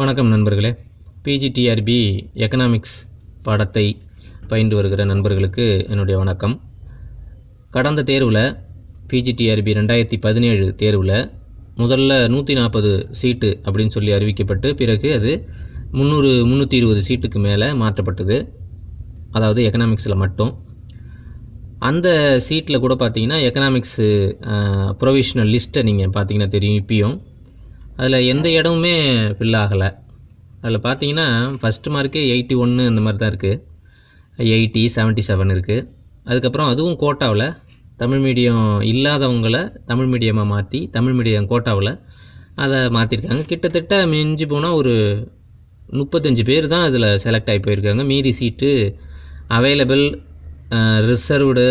வணக்கம் நண்பர்களே. PGTRB economics பாடத்தை பயின்று வருகிற நண்பர்களுக்கு என்னுடைய வணக்கம். கடந்த தேர்வில் பிஜிடிஆர்பி ரெண்டாயிரத்தி பதினேழு தேர்வில் முதல்ல நூற்றி நாற்பது சீட்டு அப்படின்னு சொல்லி அறிவிக்கப்பட்டு பிறகு அது முந்நூறு முந்நூற்றி இருபது சீட்டுக்கு மேலே மாற்றப்பட்டது. அதாவது எக்கனாமிக்ஸில் மட்டும். அந்த சீட்டில் கூட பார்த்தீங்கன்னா எக்கனாமிக்ஸு ப்ரொவிஷ்னல் லிஸ்ட்டை நீங்கள் பார்த்தீங்கன்னா தெரியும் இப்பயும். அதில் எந்த இடமுமே ஃபில் ஆகலை. அதில் பார்த்தீங்கன்னா ஃபஸ்ட்டு மார்க்கே எயிட்டி ஒன்று அந்த மாதிரி தான் இருக்குது எயிட்டி செவன்ட்டி செவன் இருக்குது அதுக்கப்புறம் அதுவும் கோட்டாவில் தமிழ் மீடியம் இல்லாதவங்கள தமிழ் மீடியமாக மாற்றி தமிழ் மீடியம் கோட்டாவில் அதை மாற்றிருக்காங்க கிட்டத்தட்ட மிஞ்சி போனால் ஒரு முப்பத்தஞ்சு பேர் தான் அதில் செலக்ட் ஆகி போயிருக்காங்க. மீதி சீட்டு அவைலபிள் ரிசர்வ்டு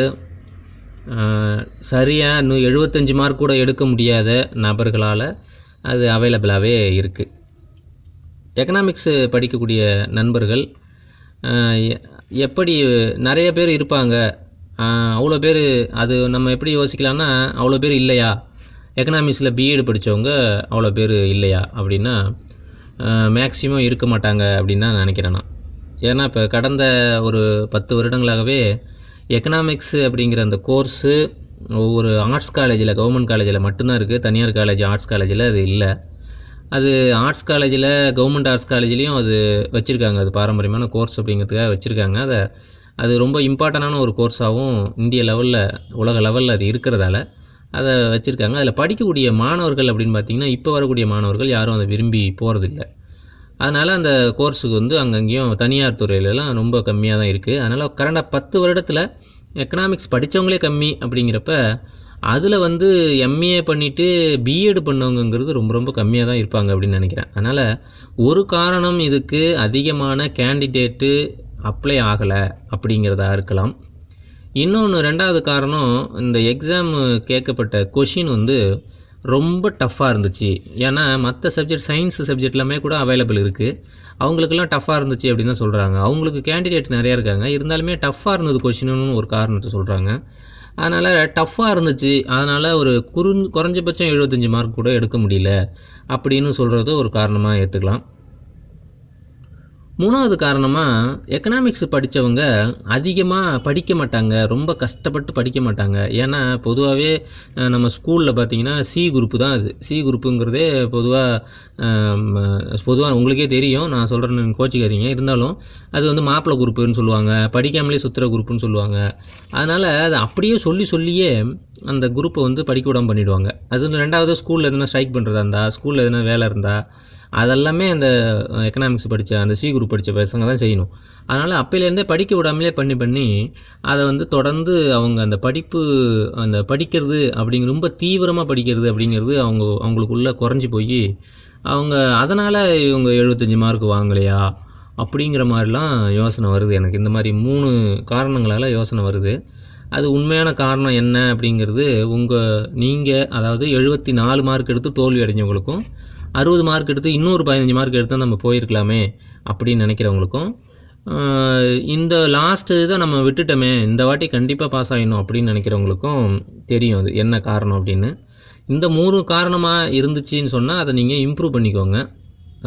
சரியாக இன்னும் எழுபத்தஞ்சு மார்க் கூட எடுக்க முடியாத நபர்களால் அது அவைலபிளாகவே இருக்குது எக்கனாமிக்ஸு படிக்கக்கூடிய நண்பர்கள் எப்படி நிறைய பேர் இருப்பாங்க அவ்வளோ பேர் அது நம்ம எப்படி யோசிக்கலாம்னா அவ்வளோ பேர் இல்லையா? எக்கனாமிக்ஸில் பிஎட் படித்தவங்க அவ்வளோ பேர் இல்லையா? அப்படின்னா மேக்ஸிமம் இருக்க மாட்டாங்க அப்படின்னு தான் நினைக்கிறேன் நான். ஏன்னா இப்போ கடந்த ஒரு பத்து வருடங்களாகவே எக்கனாமிக்ஸு அப்படிங்கிற அந்த கோர்ஸு ஒவ்வொரு ஆர்ட்ஸ் காலேஜில் கவர்மெண்ட் காலேஜில் மட்டும்தான் இருக்குது தனியார் காலேஜ் ஆர்ட்ஸ் காலேஜில் அது இல்லை. அது ஆர்ட்ஸ் காலேஜில் கவர்மெண்ட் ஆர்ட்ஸ் காலேஜ்லேயும் அது வச்சுருக்காங்க. அது பாரம்பரியமான கோர்ஸ் அப்படிங்கிறதுக்காக வச்சுருக்காங்க. அதை அது ரொம்ப இம்பார்ட்டண்டான ஒரு கோர்ஸாகவும் இந்திய லெவலில் உலக லெவலில் அது இருக்கிறதால அதை வச்சுருக்காங்க. அதில் படிக்கக்கூடிய மாணவர்கள் அப்படின்னு பார்த்தீங்கன்னா இப்போ வரக்கூடிய மாணவர்கள் யாரும் அதை விரும்பி போகிறதில்ல அதனால் அந்த கோர்ஸுக்கு வந்து அங்கங்கேயும் தனியார் துறையிலலாம் ரொம்ப கம்மியாக தான் இருக்குது அதனால் கரண்டாக பத்து வருடத்தில் எக்கனாமிக்ஸ் படித்தவங்களே கம்மி அப்படிங்கிறப்ப அதில் வந்து எம்ஏ பண்ணிவிட்டு பிஎட் பண்ணவங்கங்கிறது ரொம்ப ரொம்ப கம்மியாக தான் இருப்பாங்க அப்படின்னு நினைக்கிறேன். அதனால் ஒரு காரணம் இதுக்கு அதிகமான கேண்டிடேட்டு அப்ளை ஆகலை அப்படிங்கிறதா இருக்கலாம். இன்னொன்று ரெண்டாவது காரணம் இந்த எக்ஸாம் கேட்கப்பட்ட கொஷின் வந்து ரொம்ப டஃப்பாக இருந்துச்சு. ஏன்னா மற்ற சப்ஜெக்ட் சயின்ஸ் சப்ஜெக்ட் எல்லாமே கூட அவைலபிள் இருக்குது அவங்களுக்கெல்லாம் டஃப்பாக இருந்துச்சு அப்படின்னு தான் சொல்கிறாங்க அவங்களுக்கு கேண்டிடேட் நிறையா இருக்காங்க. இருந்தாலுமே டஃப்பாக இருந்தது கொஷினுன்னு ஒரு காரணத்தை சொல்கிறாங்க அதனால் டஃப்பாக இருந்துச்சு. அதனால் ஒரு குறு குறைஞ்சபட்சம் எழுபத்தஞ்சி மார்க் கூட எடுக்க முடியல. அப்படின்னு சொல்கிறது ஒரு காரணமாக ஏற்றுக்கலாம் மூணாவது காரணமாக எக்கனாமிக்ஸ் படித்தவங்க அதிகமாக படிக்க மாட்டாங்க. ரொம்ப கஷ்டப்பட்டு படிக்க மாட்டாங்க. ஏன்னா பொதுவாகவே நம்ம ஸ்கூலில் பார்த்தீங்கன்னா சி குரூப்பு தான் அது. சி குரூப்புங்கிறதே பொதுவாக பொதுவாக உங்களுக்கே தெரியும். நான் சொல்கிறேன்னு கோச்சிக்காதீங்க. இருந்தாலும் அது வந்து மாப்பிள்ளை குரூப்புன்னு சொல்லுவாங்க. படிக்காமலே சுற்றுற குரூப்புன்னு சொல்லுவாங்க. அதனால் அது அப்படியே சொல்லி சொல்லியே அந்த குரூப்பை வந்து படிக்க விடாமல் பண்ணிவிடுவாங்க அது வந்து ரெண்டாவது ஸ்கூலில் எதுனா ஸ்ட்ரைக் பண்ணுறதா இருந்தால் ஸ்கூலில் எதுனா வேலை இருந்தால் அதெல்லாமே அந்த எக்கனாமிக்ஸ் படித்த அந்த சி குரூப் படித்த பசங்க தான் செய்யணும். அதனால் அப்போலேருந்தே படிக்க விடாமலே பண்ணி பண்ணி அதை வந்து தொடர்ந்து அவங்க அந்த படிப்பு அந்த படிக்கிறது அப்படிங்கிற ரொம்ப தீவிரமாக படிக்கிறது அப்படிங்கிறது அவங்க அவங்களுக்குள்ளே குறைஞ்சி போய் அவங்க அதனால் இவங்க எழுபத்தஞ்சி மார்க் வாங்கலையா அப்படிங்கிற மாதிரிலாம் யோசனை வருது எனக்கு. இந்த மாதிரி மூணு காரணங்களால் யோசனை வருது. அது உண்மையான காரணம் என்ன அப்படிங்கிறது உங்கள் நீங்கள் அதாவது எழுபத்தி நாலு மார்க் எடுத்து தோல்வி அடைஞ்சவங்களுக்கும் அறுபது மார்க் எடுத்து இன்னொரு பதினஞ்சு மார்க் எடுத்து நம்ம போயிருக்கலாமே அப்படின்னு நினைக்கிறவங்களுக்கும் இந்த லாஸ்ட்டு இதை நம்ம விட்டுட்டோமே இந்த வாட்டி கண்டிப்பாக பாஸ் ஆகிடணும் அப்படின்னு நினைக்கிறவங்களுக்கும் தெரியும் அது என்ன காரணம் அப்படின்னு. இந்த மூணு காரணமாக இருந்துச்சுன்னு சொன்னால் அதை நீங்கள் இம்ப்ரூவ் பண்ணிக்கோங்க.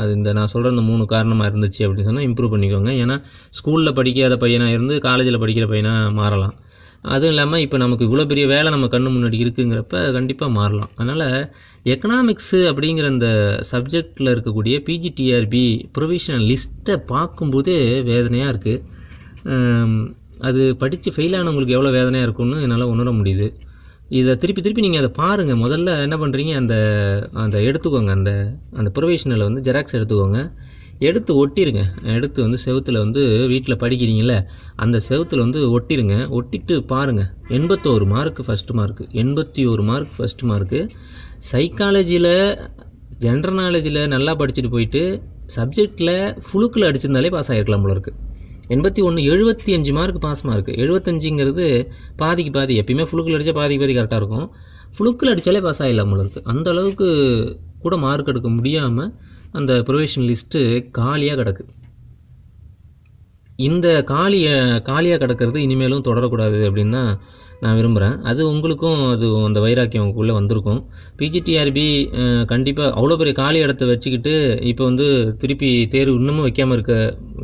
அது இந்த நான் சொல்கிற இந்த மூணு காரணமாக இருந்துச்சு அப்படின்னு சொன்னால் இம்ப்ரூவ் பண்ணிக்கோங்க. ஏன்னா ஸ்கூலில் படிக்காத பையனாக இருந்து காலேஜில் படிக்கிற பையனாக மாறலாம். அதுவும் இல்லாமல் இப்போ நமக்கு இவ்வளோ பெரிய வேலை நம்ம கண்ணு முன்னாடி இருக்குங்கிறப்ப கண்டிப்பாக மாறலாம். அதனால் எக்கனாமிக்ஸு அப்படிங்கிற அந்த சப்ஜெக்டில் இருக்கக்கூடிய பிஜிடிஆர்பி ப்ரொவிஷனல் லிஸ்ட்டை பார்க்கும்போதே வேதனையாக இருக்குது அது படித்து ஃபெயில் ஆனவங்களுக்கு எவ்வளோ வேதனையாக இருக்கும்னு என்னால் உணர முடியுது. இதை திருப்பி திருப்பி நீங்கள் அதை பாருங்கள் முதல்ல என்ன பண்ணுறீங்க அந்த அந்த எடுத்துக்கோங்க. அந்த அந்த ப்ரொவிஷனலை வந்து ஜெராக்ஸ் எடுத்துக்கோங்க. எடுத்து ஒட்டிருங்க. எடுத்து வந்து செவுத்தில் வந்து வீட்டில் படிக்கிறீங்கள அந்த செவுத்தில் வந்து ஒட்டிருங்க. ஒட்டிட்டு பாருங்கள் எண்பத்தோரு மார்க்கு ஃபஸ்ட்டு மார்க்கு எண்பத்தி ஒரு மார்க் ஃபஸ்ட்டு மார்க்கு சைக்காலஜியில் ஜென்ரல் நாலேஜில் நல்லா படிச்சுட்டு போயிட்டு சப்ஜெக்டில் ஃபுழுக்கில் அடிச்சிருந்தாலே பாஸ் ஆகிருக்கலாம் போல இருக்குது எண்பத்தி ஒன்று எழுபத்தி அஞ்சு மார்க் பாஸ் மார்க் எழுபத்தஞ்சுங்கிறது பாதிக்கு பாதி எப்பயுமே ஃபுழுக்கில் அடித்தா பாதிக்கு பாதி கரெக்டாக இருக்கும். ஃபுழுக்கில் அடித்தாலே பாஸ் ஆகிடலாம் போல இருக்குது அந்த அளவுக்கு கூட மார்க் எடுக்க முடியாமல் அந்த ப்ரொவிஷன் லிஸ்ட்டு காலியாக கிடக்கு. இந்த காலிய காலியாக கிடக்கிறது இனிமேலும் தொடரக்கூடாது அப்படின்னு தான் நான் விரும்புகிறேன் அது உங்களுக்கும் அது அந்த வைராக்கியம் உங்களுக்குள்ளே வந்திருக்கும். பிஜிடிஆர்பி கண்டிப்பாக அவ்வளோ பெரிய காலி இடத்த வச்சுக்கிட்டு இப்போ வந்து திருப்பி தேர்வு இன்னமும் வைக்காமல் இருக்க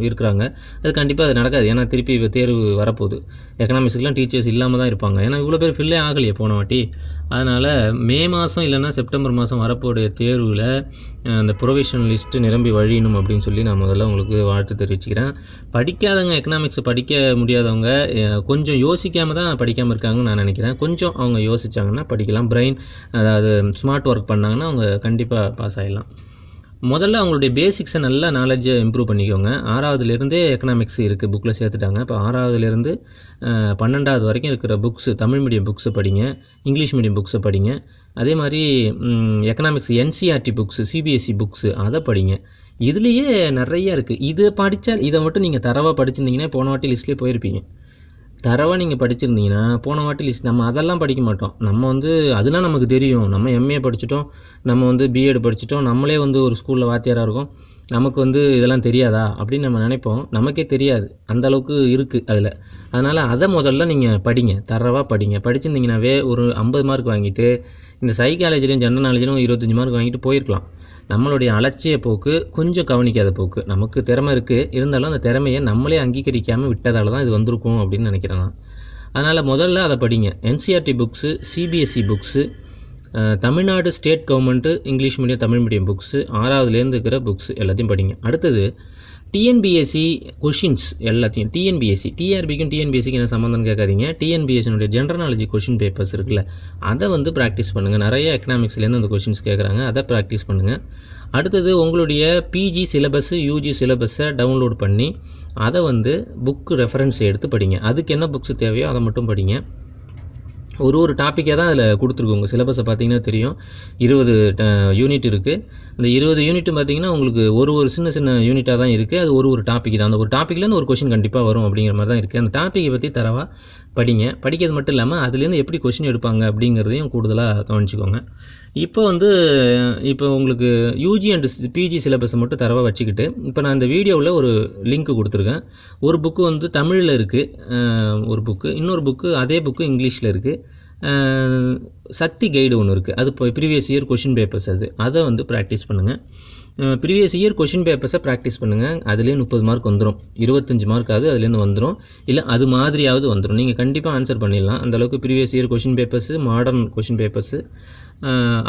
இருக்கிறாங்க. அது கண்டிப்பாக அது நடக்காது. ஏன்னா திருப்பி இப்போ தேர்வு வரப்போகுது. எக்கனாமிக்ஸ்க்கெலாம் டீச்சர்ஸ் இல்லாமல் தான் இருப்பாங்க. ஏன்னா இவ்வளோ பேர் ஃபில்லே ஆகலையே போன வாட்டி. அதனால் மே மாதம் இல்லைன்னா செப்டம்பர் மாதம் வரப்போடைய தேர்வில் அந்த ப்ரொவிஷன் லிஸ்ட்டு நிரம்பி வழியணும் அப்படின்னு சொல்லி நான் முதல்ல உங்களுக்கு வாழ்த்து தெரிவிச்சுக்கிறேன். படிக்காதவங்க எக்கனாமிக்ஸ் படிக்க முடியாதவங்க கொஞ்சம் யோசிக்காமல் தான் படிக்காமல் இருக்காங்கன்னு நான் நினைக்கிறேன். கொஞ்சம் அவங்க யோசிச்சாங்கன்னா படிக்கலாம். பிரெயின் அதாவது ஸ்மார்ட் ஒர்க் பண்ணாங்கன்னா அவங்க கண்டிப்பாக பாஸ் ஆகிடலாம் முதல்ல அவங்களுடைய பேசிக்ஸை நல்லா நாலேஜை இம்ப்ரூவ் பண்ணிக்கோங்க. ஆறாவதுலேருந்தே எக்கனாமிக்ஸ் இருக்குது புக்கில் சேர்த்துட்டாங்க. இப்போ ஆறாவதுலேருந்து பன்னெண்டாவது வரைக்கும் இருக்கிற புக்ஸு தமிழ் மீடியம் புக்ஸை படிங்க இங்கிலீஷ் மீடியம் புக்ஸை படிங்க. அதே மாதிரி economics NCERT books CBSE books அதை படிங்க. இதுலேயே நிறையா இருக்குது இதை படித்தா இதை மட்டும் நீங்கள் தரவாக படிச்சிருந்தீங்கன்னா போன வாட்டி லிஸ்ட்லேயே போயிருப்பீங்க. தரவாக நீங்கள் படிச்சிருந்தீங்கன்னா போன வாட்டி லிஸ்ட் நம்ம அதெல்லாம் படிக்க மாட்டோம். நம்ம வந்து அதெல்லாம் நமக்கு தெரியும். நம்ம எம்ஏ படிச்சிட்டோம். நம்ம வந்து பிஎட் படிச்சிட்டோம். நம்மளே வந்து ஒரு ஸ்கூலில் வாத்தியாராக இருக்கும். நமக்கு வந்து இதெல்லாம் தெரியாதா? அப்படின்னு நம்ம நினைப்போம். நமக்கே தெரியாது. அந்த அளவுக்கு இருக்குது அதில். அதனால் அதை முதல்ல நீங்கள் படிங்க. தரவாக படிங்க. படிச்சிருந்தீங்கன்னாவே ஒரு ஐம்பது மார்க் வாங்கிட்டு இந்த சைக்காலஜிலையும் ஜென்ரல் நாலேஜிலும் இருபத்தஞ்சி மார்க் வாங்கிட்டு போயிருக்கலாம். நம்மளுடைய அலட்சிய போக்கு கொஞ்சம் கவனிக்காத போக்கு. நமக்கு திறமை இருக்குது இருந்தாலும் அந்த திறமையை நம்மளே அங்கீகரிக்காமல் விட்டதால தான் இது வந்திருக்கும் அப்படின்னு நினைக்கிறேன் நான். அதனால் முதல்ல அதை படிங்க. NCERT books CBSE books Tamil Nadu state government English medium Tamil medium books ஆறாவதுலேருந்து இருக்கிற புக்ஸ் எல்லாத்தையும் படிங்க. அடுத்தது டிஎன்பிஎஸ்சி கொஷின்ஸ் எல்லாத்தையும் டிஎன்பிஎஸ்சி டிஆர்பிக்கும் டிஎன்பிஎஸ்சிக்கு என்ன சம்மந்தம்னு கேட்காதீங்க. டிஎன்பிஎஸ்சினுடைய ஜென்ரல் நாலேஜ் கொஷின் பேப்பர்ஸ் இருக்குல்ல அதை வந்து ப்ராக்டிஸ் பண்ணுங்கள் நிறைய எக்கனாமிக்ஸ்லேருந்து அந்த கொஷின்ஸ் கேட்குறாங்க. அதை ப்ராக்டிஸ் பண்ணுங்கள் அடுத்தது உங்களுடைய பிஜி சிலபஸ்ஸு யூஜி சிலபஸை டவுன்லோட் பண்ணி அதை வந்து புக்கு ரெஃபரன்ஸ் எடுத்து படிங்க. அதுக்கு என்ன புக்ஸ் தேவையோ அதை மட்டும் படிங்க. ஒரு ஒரு டாப்பிக்காக தான் அதில் கொடுத்துருக்கோங்க உங்கள் சிலபஸை பார்த்தீங்கன்னா தெரியும். இருபது யூனிட் இருக்குது அந்த இருபது யூனிட்டும் பார்த்தீங்கன்னா உங்களுக்கு ஒரு ஒரு சின்ன சின்ன யூனிட்டாக தான் இருக்குது அது ஒரு ஒரு டாபிக் தான். அந்த ஒரு டாப்பிக்லேருந்து ஒரு கொஷின் கண்டிப்பாக வரும் அப்படிங்கிற மாதிரி தான் இருக்குது அந்த டாப்பிக்கை பற்றி தரவா படிங்க. படிக்கிறது மட்டும் இல்லாமல் அதுலேருந்து எப்படி கொஷின் எடுப்பாங்க அப்படிங்கிறதையும் கூடுதலாக கவனிச்சிக்கோங்க. இப்போ வந்து இப்போ உங்களுக்கு யூஜி அண்ட் பிஜி சிலபஸை மட்டும் தரவாக வச்சுக்கிட்டு இப்போ நான் இந்த வீடியோவில் ஒரு லிங்க் கொடுத்துருக்கேன். ஒரு புக்கு வந்து தமிழில் இருக்குது ஒரு புக்கு இன்னொரு புக்கு அதே புக்கு இங்கிலீஷில் இருக்குது சக்தி கைடு ஒன்று இருக்குது அது இப்போ ப்ரீவியஸ் இயர் கொஷின் பேப்பர்ஸ் அது. அதை வந்து ப்ராக்டிஸ் பண்ணுங்கள் ப்ரீவியஸ் இயர் கொஷின் பேப்பர்ஸை ப்ராக்டிஸ் பண்ணுங்கள் அதுலேயே முப்பது மார்க் வந்துடும் இருபத்தஞ்சி மார்க் ஆகுது அதுலேருந்து வந்துடும் இல்லை அது மாதிரியாவது வந்துடும் நீங்கள் கண்டிப்பாக ஆன்சர் பண்ணிடலாம். அந்தளவுக்கு previous year question papers modern question papers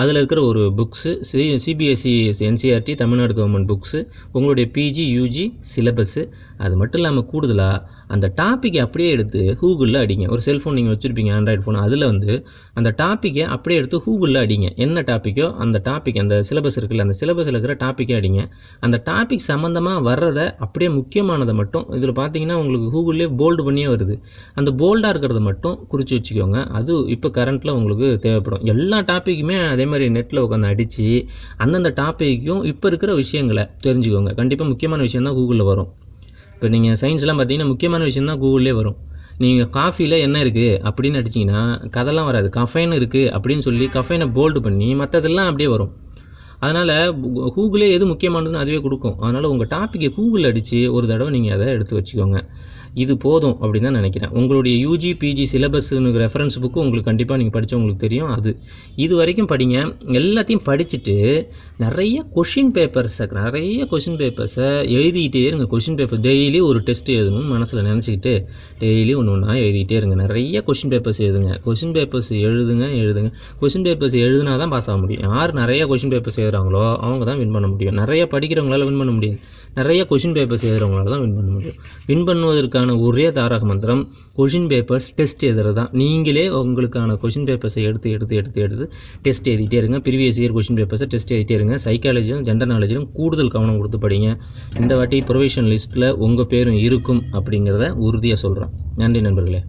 அதில் இருக்கிற ஒரு books C CBSE NCERT Tamil Nadu government books உங்களுடைய பிஜி யூஜி சிலபஸ்ஸு அது மட்டும் இல்லாமல் கூடுதலாக அந்த டாப்பிக்கை அப்படியே எடுத்து கூகுளில் அடிங்க. ஒரு செல்ஃபோன் நீங்கள் வச்சுருப்பீங்க ஆண்ட்ராய்டு ஃபோன் அதில் வந்து அந்த டாப்பிக்கை அப்படியே எடுத்து கூகுளில் அடிங்க. என்ன டாப்பிக்கோ அந்த டாபிக் அந்த சிலபஸ் இருக்குல்ல அந்த சிலபஸில் இருக்கிற டாப்பிக்கை அடிங்க. அந்த டாபிக் சம்மந்தமாக வர்றதை அப்படியே முக்கியமானதை மட்டும் இதில் பார்த்தீங்கன்னா உங்களுக்கு கூகுள்லேயே போல்டு பண்ணியே வருது. அந்த போல்டாக இருக்கிறத மட்டும் குறித்து வச்சுக்கோங்க. அது இப்போ கரண்ட்டில் உங்களுக்கு தேவைப்படும். எல்லா டாப்பிக்குமே அதே மாதிரி நெட்டில் உட்காந்து அடித்து அந்தந்த டாப்பிக்கும் இப்போ இருக்கிற விஷயங்களை தெரிஞ்சுக்கோங்க. கண்டிப்பாக முக்கியமான விஷயம் தான் கூகுளில் வரும். இப்போ நீங்கள் சயின்ஸ்லாம் பார்த்தீங்கன்னா முக்கியமான விஷயம் தான் கூகுளே வரும். நீங்கள் காஃபியில் என்ன இருக்குது அப்படின்னு அடிச்சிங்கன்னா கதெல்லாம் வராது. கஃபைன் இருக்குது அப்படின்னு சொல்லி கஃபைனை போல்டு பண்ணி மற்றதெல்லாம் அப்படியே வரும். அதனால் கூகுளே எது முக்கியமானதுன்னு அதுவே கொடுக்கும். அதனால் உங்கள் டாப்பிக்கை கூகுளில் அடித்து ஒரு தடவை நீங்கள் அதை எடுத்து வச்சுக்கோங்க. இது போதும் அப்படின்னு தான் நினைக்கிறேன். உங்களுடைய யூஜி பிஜி சிலபஸ்னு ரெஃபரன்ஸ் புக்கு உங்களுக்கு கண்டிப்பாக நீங்கள் படித்தவங்களுக்கு தெரியும் அது. இது வரைக்கும் படிங்க. எல்லாத்தையும் படிச்சுட்டு நிறைய கொஷின் பேப்பர்ஸை நிறைய கொஷின் பேப்பர்ஸை எழுதிக்கிட்டே இருங்க. கொஷின் பேப்பர் டெய்லி ஒரு டெஸ்ட் எழுதணும்னு மனசில் நினச்சிக்கிட்டு டெய்லி ஒன்று ஒன்றா எழுதிக்கிட்டே இருங்க. நிறைய கொஷின் பேப்பர்ஸ் எழுதுங்க. கொஷின் பேப்பர்ஸ் எழுதுங்க எழுதுங்க. கொஷின் பேப்பர்ஸ் எழுதுனா தான் பாஸ் ஆக முடியும். யார் நிறைய கொஷின் பேப்பர்ஸ் எழுதுறாங்களோ அவங்க தான் வின் பண்ண முடியும். நிறைய படிக்கிறவங்களால வின் பண்ண முடியாது. நிறைய கொஷின் பேப்பர்ஸ் எழுதுறவங்களால தான் வின் பண்ண முடியும். வின் பண்ணுவதற்கான ஒரே தாரக மந்திரம் கொஷின் பேப்பர்ஸ் டெஸ்ட் எழுதுறது தான் நீங்களே உங்களுக்கான கொஷின் பேப்பர்ஸை எடுத்து எடுத்து எடுத்து எடுத்து டெஸ்ட் எழுதிட்டே இருங்க. ப்ரீவியஸ் இயர் கொஷின் பேப்பர்ஸை டெஸ்ட் எழுதிட்டே இருங்க. சைக்காலஜியும் ஜெண்டர் நாலேஜிலும் கூடுதல் கவனம் கொடுத்து படிங்க. இந்த வாட்டி ப்ரொவிஷன் லிஸ்ட்டில் உங்கள் பேரும் இருக்கும் அப்படிங்கிறத உறுதியாக சொல்கிறேன் நன்றி நண்பர்களே.